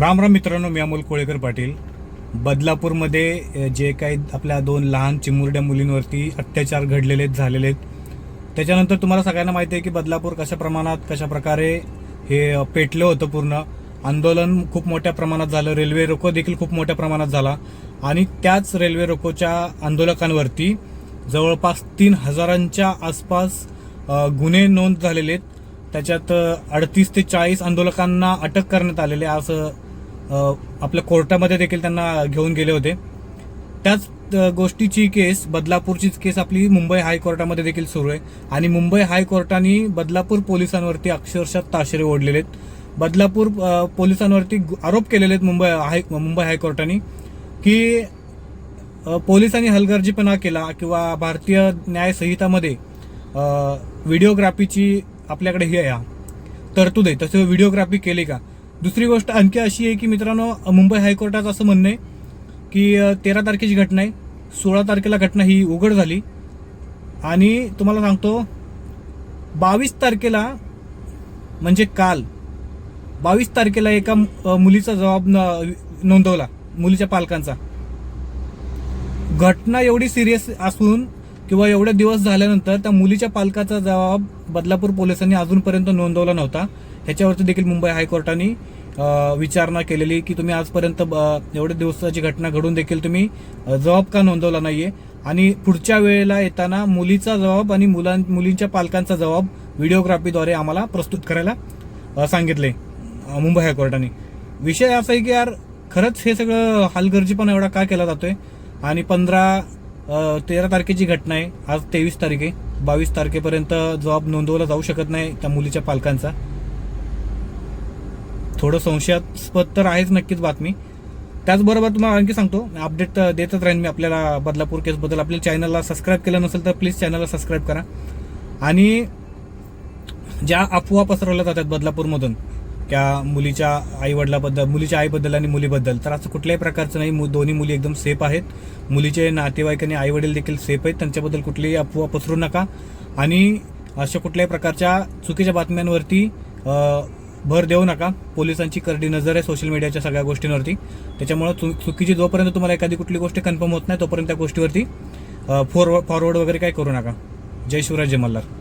राम राम मित्रांनो मी अमोल कोळेकर पाटील. बदलापूरमध्ये जे काही आपल्या दोन लहान चिमुरड्या मुलींवरती अत्याचार घडलेले झालेले आहेत त्याच्यानंतर तुम्हाला सगळ्यांना माहिती आहे की बदलापूर कशा प्रमाणात कशा प्रकारे हे पेटलं होतं पूर्ण. आंदोलन खूप मोठ्या प्रमाणात झालं रेल्वे रोको देखील खूप मोठ्या प्रमाणात झाला. आणि त्याच रेल्वे रोकोच्या आंदोलकांवरती जवळपास तीन हजारांच्या आसपास गुन्हे नोंद झालेले आहेत. त्याच्यात अडतीस ते चाळीस आंदोलकांना अटक करण्यात आलेले आहे असं आपल्या कोर्टामध्ये देखील त्यांना घेऊन गेले होते. त्याच गोष्टीची केस बदलापूरचीच केस आपली मुंबई हायकोर्टामध्ये देखील सुरू आहे. आणि मुंबई हायकोर्टाने बदलापूर पोलिसांवरती अक्षरशः ताशेरे ओढलेले आहेत. बदलापूर पोलिसांवरती आरोप केलेले आहेत मुंबई हाय मुंबई हायकोर्टाने की पोलिसांनी हलगर्जीपणा केला किंवा भारतीय न्याय संहितामध्ये व्हिडिओग्राफीची आपल्याकडे हे आहे. हा, तरतूद आहे. तसं व्हिडिओग्राफी केली का? दुसरी गोष्ट आणखी अशी आहे की मित्रांनो मुंबई हायकोर्टाचं असं म्हणणं आहे की तेरा तारखेची घटना आहे. सोळा तारखेला घटना ही उघड झाली. आणि तुम्हाला सांगतो बावीस तारखेला म्हणजे काल बावीस तारखेला एका मुलीचा जबाब न- नोंदवला मुलीच्या पालकांचा. घटना एवढी सिरियस असून किंवा एवढे दिवस झाल्यानंतर त्या मुलीच्या पालकाचा जबाब बदलापूर पोलिसांनी अजूनपर्यंत नोंदवला नव्हता. ह्याच्यावरती देखील मुंबई हायकोर्टाने विचारणा केलेली की तुम्ही आजपर्यंत एवढे दिवसाची घटना घडून देखील तुम्ही जबाब का नोंदवला नाहीये? आणि पुढच्या वेळेला येताना मुलीचा जबाब आणि मुलां मुलींच्या पालकांचा जबाब व्हिडिओग्राफीद्वारे आम्हाला प्रस्तुत करायला सांगितले मुंबई हायकोर्टाने. विषय असा आहे की यार खरंच हे सगळं हालगर्जीपणा एवढा का केला जातोय? आणि पंधरा तेरा तारखेची घटना आहे आज तेवीस तारीख आहे बावीस तारखेपर्यंत जबाब नोंदवला जाऊ शकत नाही त्या मुलीच्या पालकांचा. थोडं संशयास्पद तर आहेच नक्कीच बातमी. त्याचबरोबर तुम्हाला आणखी सांगतो अपडेट देतच राहीन मी आपल्याला बदलापूर केसबद्दल आपल्या चॅनलला सबस्क्राईब केलं नसेल तर प्लीज चॅनलला सबस्क्राईब करा. आणि ज्या अफवा पसरवल्या जातात बदलापूरमधून त्या मुलीच्या आईवडिलाबद्दल मुलीच्या आईबद्दल आणि मुलीबद्दल तर असं कुठल्याही प्रकारचं नाही. मु- दोन्ही मुली एकदम सेफ आहेत. मुलीचे नातेवाईक आणि आईवडील देखील सेफ आहेत. त्यांच्याबद्दल कुठलीही अफवा पसरू नका. आणि अशा कुठल्याही प्रकारच्या चुकीच्या बातम्यांवरती भर देऊ नका. पोलिसांची करडी नजर आहे सोशल मीडियाच्या सगळ्या गोष्टींवरती. त्याच्यामुळे चु- चुकीची जोपर्यंत तुम्हाला एखादी कुठली गोष्ट कन्फर्म होत नाही तोपर्यंत त्या गोष्टीवरती फॉरवर्ड फॉरवर्ड वगैरे काय करू नका. जय शिवराज जय मल्हार.